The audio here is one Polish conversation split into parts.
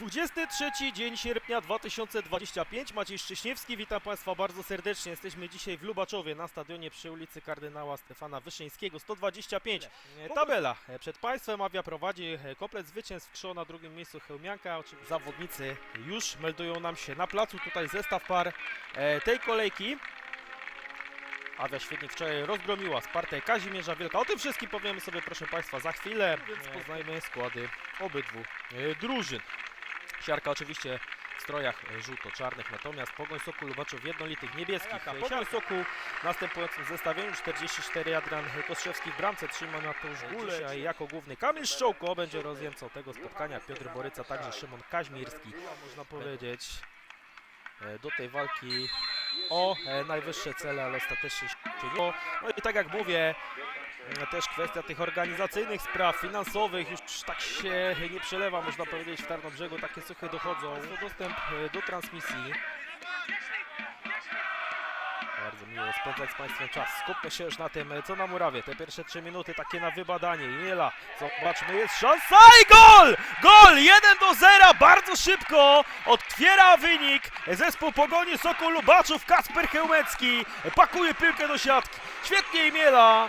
23 dzień sierpnia 2025. Maciej Szcześniewski, witam Państwa bardzo serdecznie. Jesteśmy dzisiaj w Lubaczowie na stadionie przy ulicy kardynała Stefana Wyszyńskiego 125. E, Tabela e, przed Państwem, Awia prowadzi e, komplet zwycięstw Krzo na drugim miejscu Chełmianka. Oczywiście zawodnicy już meldują nam się na placu. Tutaj zestaw par e, tej kolejki. Awia świetnie wczoraj rozgromiła Spartę Kazimierza Wielka. O tym wszystkim powiemy sobie, proszę Państwa, za chwilę, więc poznajmy składy obydwu e, drużyn. Siarka oczywiście w strojach żółto-czarnych, natomiast Pogoń Sokół Lubaczów w jednolitych niebieskich. E, Pogoń Sokół w następującym zestawieniu 44 Adrian Kostrzewski w bramce, trzyma Mateusz Gule. Dzisiaj jako główny Kamil Szczołko będzie rozjemcą tego spotkania. Piotr Boryca, także Szymon Kaźmirski. Można powiedzieć e, do tej walki o e, najwyższe cele, ale ostatecznie się nie. No i tak jak mówię, e, też kwestia tych organizacyjnych spraw, finansowych już tak się nie przelewa, można powiedzieć, w Tarnobrzegu takie suchy dochodzą. Dostęp e, do transmisji. Bardzo miło spędzać z Państwem czas. Skupmy się już na tym, co na murawie. Te pierwsze trzy minuty takie na wybadanie. Jela, zobaczmy, jest szansa i gol! Gol! 1 do 0, bardzo szybko otwiera wynik zespół Pogoni Sokół Lubaczów, Kasper Chełmecki pakuje piłkę do siatki. Świetnie Imiela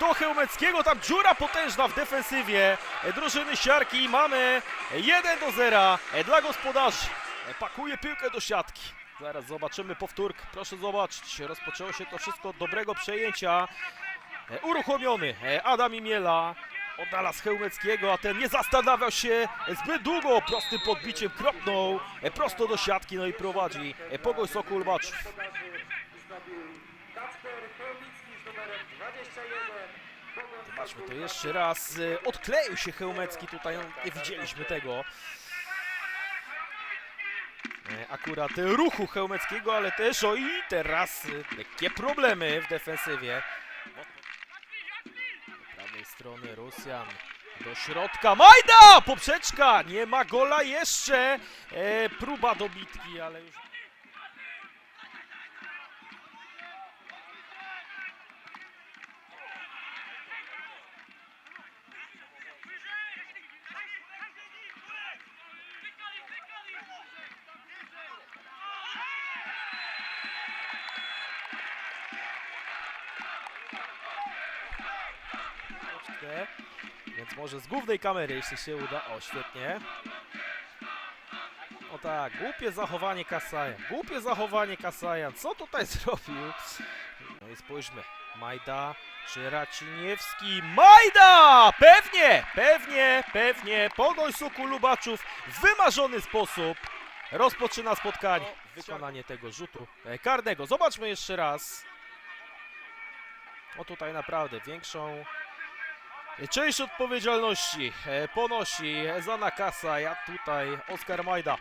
do Chełmeckiego, tam dziura potężna w defensywie drużyny Siarki. Mamy 1 do 0 dla gospodarzy. Pakuje piłkę do siatki. Zaraz zobaczymy powtórkę. Proszę zobaczyć, rozpoczęło się to wszystko od dobrego przejęcia. E, Uruchomiony e, Adam Imiela oddala z Chełmeckiego, a ten nie zastanawiał się zbyt długo. Prostym podbiciem kropnął e, prosto do siatki, no i prowadzi e, Pogoń Sokół Lubaczów. Zobaczmy to jeszcze raz. E, Odkleił się Chełmecki tutaj, no, nie widzieliśmy tego. Akurat ruchu Chełmeckiego, ale też o i teraz lekkie problemy w defensywie. Do prawej strony Rosjan. Do środka. Majda! Poprzeczka! Nie ma gola jeszcze. E, próba dobitki, ale już. Troszeczkę. Więc może z głównej kamery, jeśli się uda. O, świetnie. O tak, głupie zachowanie Kasaja. Głupie zachowanie Kasaja. Co tutaj zrobił? No i spójrzmy. Majda czy Raciniewski? Majda! Pewnie, pewnie, pewnie. Pogoń Suku Lubaczów w wymarzony sposób rozpoczyna spotkanie. Wykonanie tego rzutu e, karnego. Zobaczmy jeszcze raz. O tutaj naprawdę większą Część odpowiedzialności e, ponosi Zana Kasa, ja tutaj Oskar Majda.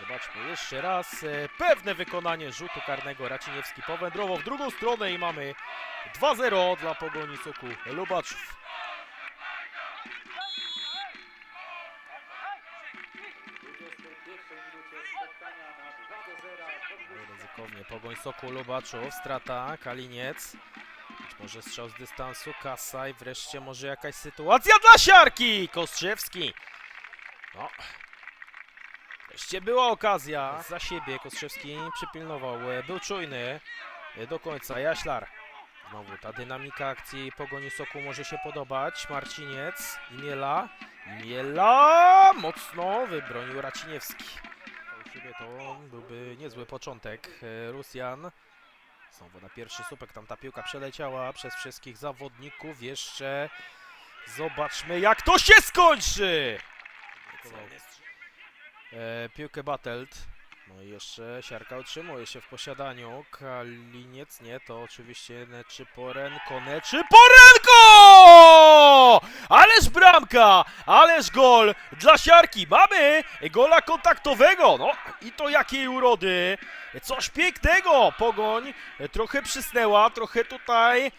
Zobaczmy jeszcze raz. e, Pewne wykonanie rzutu karnego. Raciniewski powędrował w drugą stronę i mamy 2-0 dla Pogoni Soku Lubaczów. Ryzykownie Pogoń Soku Lubaczów. Strata Kaliniec. Może strzał z dystansu, kasa i wreszcie może jakaś sytuacja dla siarki! Kostrzewski. No. Wreszcie była okazja. Za siebie Kostrzewski przypilnował. e, Był czujny e, do końca. Jaślar. Znowu ta dynamika akcji Pogoni Soku może się podobać. Marciniec. Imiela. Imiela! Mocno wybronił Raciniewski. To byłby niezły początek. E, Rusjan. Znowu na pierwszy słupek tam ta piłka przeleciała przez wszystkich zawodników. Jeszcze zobaczmy jak to się skończy! E, piłkę Battled. No i jeszcze Siarka utrzymuje się w posiadaniu. Kaliniec, nie, to oczywiście Neczyporenko. Neczyporenko! Ależ bramka! Ależ gol dla Siarki. Mamy gola kontaktowego. No i to jakiej urody. Coś pięknego. Pogoń trochę przysnęła, trochę tutaj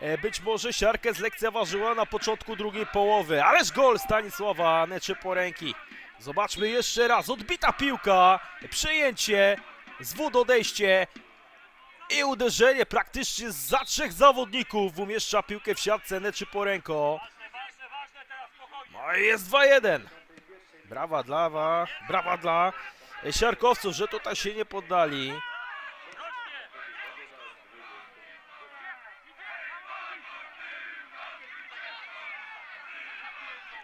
e, być może siarkę zlekceważyła na początku drugiej połowy. Ależ gol Stanisława Neczyporenki. Zobaczmy jeszcze raz. Odbita piłka, przejęcie, zwód odejście i uderzenie praktycznie za trzech zawodników umieszcza piłkę w siatce Neczyporenko. No i jest 2-1 Brawa dla wa, brawa dla siarkowców, że tutaj się nie poddali.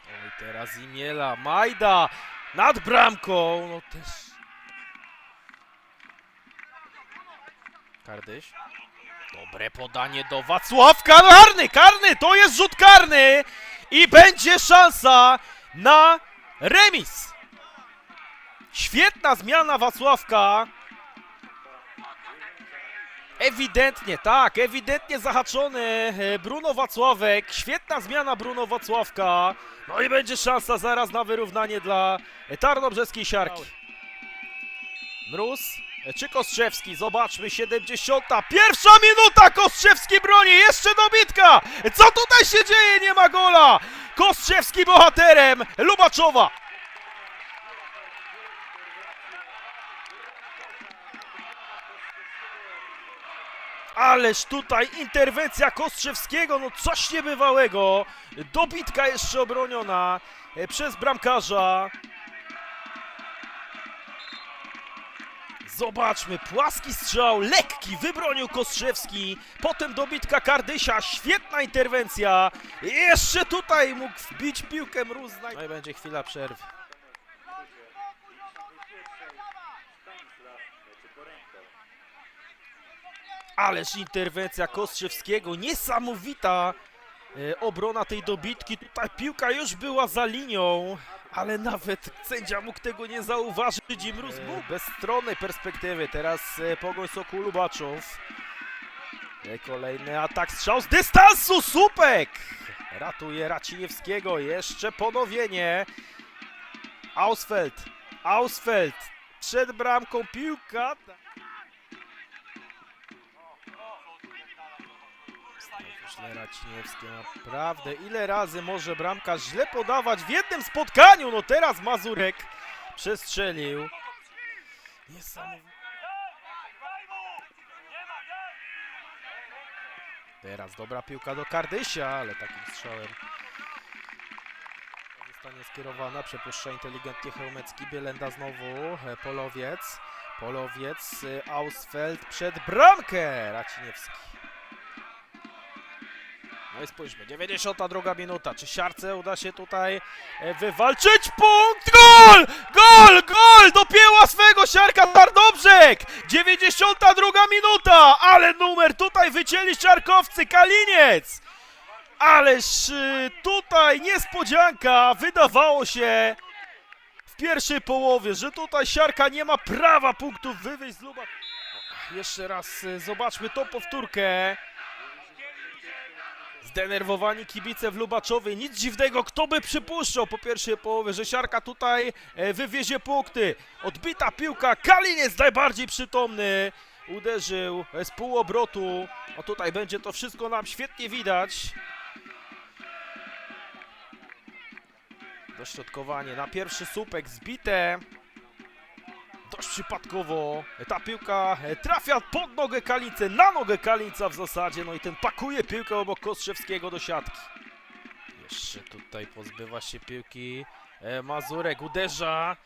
Oj, teraz Imiela, Majda nad bramką, no też. Kardyś. Dobre podanie do Wacławka, karny, karny, to jest rzut karny i będzie szansa na remis. Świetna zmiana Wacławka. Ewidentnie, tak, ewidentnie zahaczony e, Bruno Wacławek. Świetna zmiana Bruno Wacławka. No i będzie szansa zaraz na wyrównanie dla e, Tarnobrzeskiej Siarki. Mróz czy Kostrzewski? Zobaczmy, 71 minuta! Kostrzewski broni, jeszcze dobitka! Co tutaj się dzieje? Nie ma gola! Kostrzewski bohaterem Lubaczowa! Ależ tutaj interwencja Kostrzewskiego, no coś niebywałego. Dobitka jeszcze obroniona e, przez bramkarza. Zobaczmy, płaski strzał, lekki, wybronił Kostrzewski, potem dobitka Kardysia, świetna interwencja. Jeszcze tutaj mógł wbić piłkę Mróz. No i będzie chwila przerwy. Ależ interwencja Kostrzewskiego, niesamowita e, obrona tej dobitki. Tutaj piłka już była za linią, ale nawet sędzia mógł tego nie zauważyć i Mróz mógł. Bez stronnej perspektywy, teraz e, Pogoń Sokół Lubaczów. E, Kolejny atak, strzał z dystansu, Słupek! Ratuje Raciniewskiego, jeszcze ponowienie. Ausfeld, Ausfeld, przed bramką piłka. Źle Raciniewski, naprawdę. Ile razy może bramka źle podawać w jednym spotkaniu? No teraz Mazurek przestrzelił. Niesamowite. Teraz dobra piłka do Kardysia, ale takim strzałem zostanie skierowana. Przepuszcza inteligentnie Chełmecki. Bielenda znowu. e, Polowiec. Polowiec. e, Ausfeld przed bramkę. Raciniewski. No i spójrzmy, 92 minuta. Czy siarce uda się tutaj e, wywalczyć punkt? Gol! Gol! Gol! Dopięła swego siarka Tarnobrzeg! 92 minuta! Ale numer tutaj wycięli siarkowcy Kaliniec! Ależ y, tutaj niespodzianka! Wydawało się w pierwszej połowie, że tutaj siarka nie ma prawa punktów wywieźć z Luba. Jeszcze raz y, zobaczmy tą powtórkę. Zdenerwowani kibice w Lubaczowie. Nic dziwnego, kto by przypuszczał po pierwszej połowie, że Siarka tutaj e, wywiezie punkty. Odbita piłka, Kaliniec najbardziej przytomny. Uderzył e, z półobrotu. O tutaj będzie to wszystko nam świetnie widać. Dośrodkowanie na pierwszy słupek zbite. Dość przypadkowo ta piłka e, trafia pod nogę Kalice, na nogę Kalica w zasadzie, no i ten pakuje piłkę obok Kostrzewskiego do siatki. Jeszcze tutaj pozbywa się piłki e, Mazurek, uderza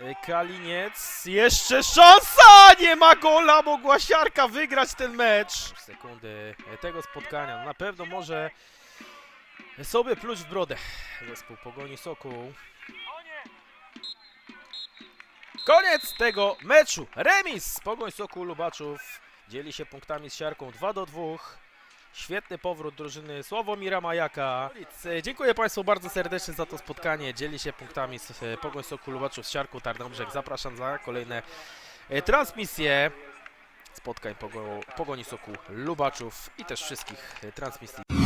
e, Kaliniec, jeszcze szansa, nie ma gola, mogła Siarka wygrać ten mecz. Sekundy tego spotkania, na pewno może sobie pluć w brodę zespół Pogoni Sokół. Koniec tego meczu. Remis. Pogoń Sokół Lubaczów dzieli się punktami z siarką 2 do 2. Świetny powrót drużyny Sławomira Majaka. E, Dziękuję Państwu bardzo serdecznie za to spotkanie. Dzieli się punktami z e, Pogoń Sokół Lubaczów z siarką Tarnobrzeg. Zapraszam za kolejne e, transmisje spotkań Pogo- Pogoni Lubaczów i też wszystkich transmisji.